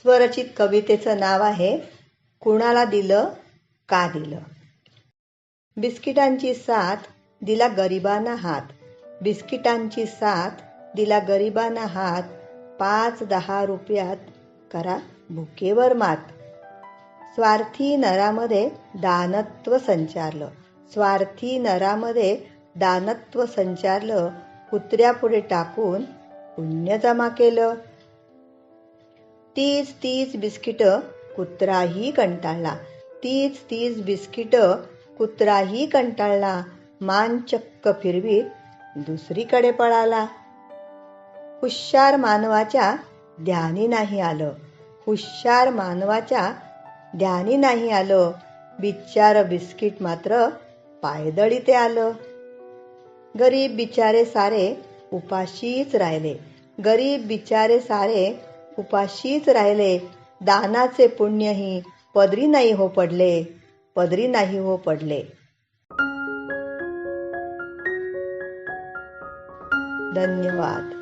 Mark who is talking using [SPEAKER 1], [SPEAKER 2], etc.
[SPEAKER 1] स्वरचित कवितेचं नाव आहे कुणाला दिलं का दिलं? बिस्किटांची साथ दिला गरिबांना हात. बिस्किटांची साथ दिला गरिबांना हात. पाच दहा रुपयात करा भुकेवर मात. स्वार्थी नरामध्ये दानत्व संचारलं. स्वार्थी नरामध्ये दानत्व संचारलं. कुत्र्यापुढे टाकून पुण्य जमा केलं. तीच तीच बिस्किटं कुत्राही कंटाळला. तीच तीच बिस्किटं कुत्राही कंटाळला. मान चक्क फिरवीत दुसरीकडे पळाला. हुशार मानवाच्या ध्यानी नाही आलं. हुशार मानवाच्या ध्यानी नाही आलं. बिचार बिस्किट मात्र पायदळी ते आलं. गरीब बिचारे सारे उपाशीच राहिले. गरीब बिचारे सारे उपाशीच राहिले. दानाचे पुण्यही पदरी नाही हो पडले. पदरी नाही हो पडले. धन्यवाद.